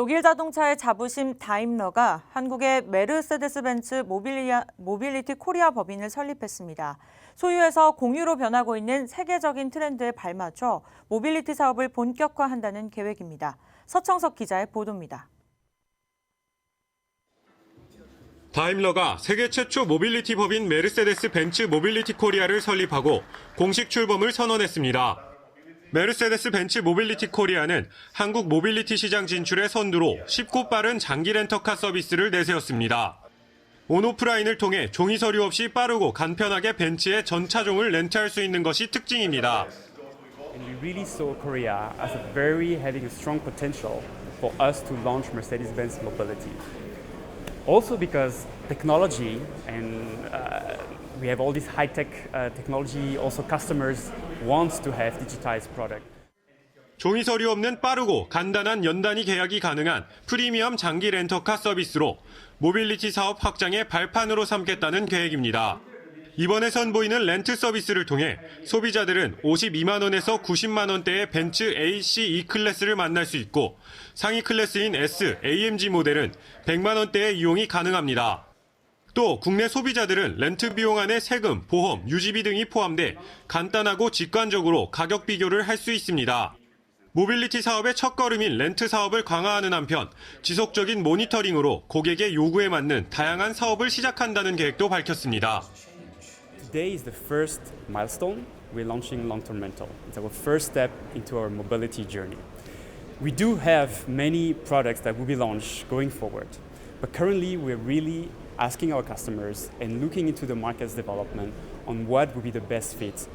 독일 자동차의 자부심 다임러가 한국의 메르세데스 벤츠 모빌리아, 모빌리티 코리아 법인을 설립했습니다. 소유에서 공유로 변하고 있는 세계적인 트렌드에 발맞춰 모빌리티 사업을 본격화한다는 계획입니다. 서청석 기자의 보도입니다. 다임러가 세계 최초 모빌리티 법인 메르세데스 벤츠 모빌리티 코리아를 설립하고 공식 출범을 선언했습니다. 메르세데스 벤츠 모빌리티 코리아는 한국 모빌리티 시장 진출의 선두로 쉽고 빠른 장기 렌터카 서비스를 내세웠습니다. 온오프라인을 통해 종이 서류 없이 빠르고 간편하게 벤츠의 전 차종을 렌트할 수 있는 것이 특징입니다. For us to launch Mercedes-Benz Mobility. Also because technology and uh, we have all this high-tech uh, technology. Also, customers want to have digitized product. 종이 서류 없는 빠르고 간단한 연단위 계약이 가능한 프리미엄 장기 렌터카 서비스로 모빌리티 사업 확장의 발판으로 삼겠다는 계획입니다. 이번에 선보이는 렌트 서비스를 통해 소비자들은 52만 원에서 90만 원대의 벤츠 AC E 클래스를 만날 수 있고 상위 클래스인 S, AMG 모델은 100만 원대의 이용이 가능합니다. 또 국내 소비자들은 렌트 비용 안에 세금, 보험, 유지비 등이 포함돼 간단하고 직관적으로 가격 비교를 할 수 있습니다. 모빌리티 사업의 첫걸음인 렌트 사업을 강화하는 한편 지속적인 모니터링으로 고객의 요구에 맞는 다양한 사업을 시작한다는 계획도 밝혔습니다. Today is the first milestone. We're launching long-term rental. It's our first step into our mobility journey. We do have many products that will be launched going forward, but currently we're really asking our customers and looking into the market's development on what would be the best fit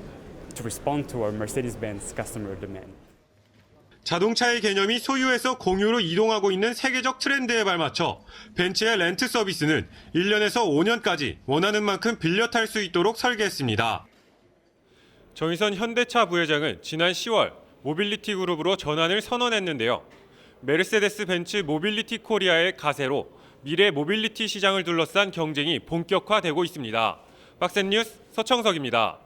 to respond to our Mercedes-Benz customer demand. 자동차의 개념이 소유에서 공유로 이동하고 있는 세계적 트렌드에 발맞춰 벤츠의 렌트 서비스는 1년에서 5년까지 원하는 만큼 빌려 탈 수 있도록 설계했습니다. 정의선 현대차 부회장은 지난 10월 모빌리티 그룹으로 전환을 선언했는데요. 메르세데스 벤츠 모빌리티 코리아의 가세로 미래 모빌리티 시장을 둘러싼 경쟁이 본격화되고 있습니다. 박센 뉴스 서청석입니다.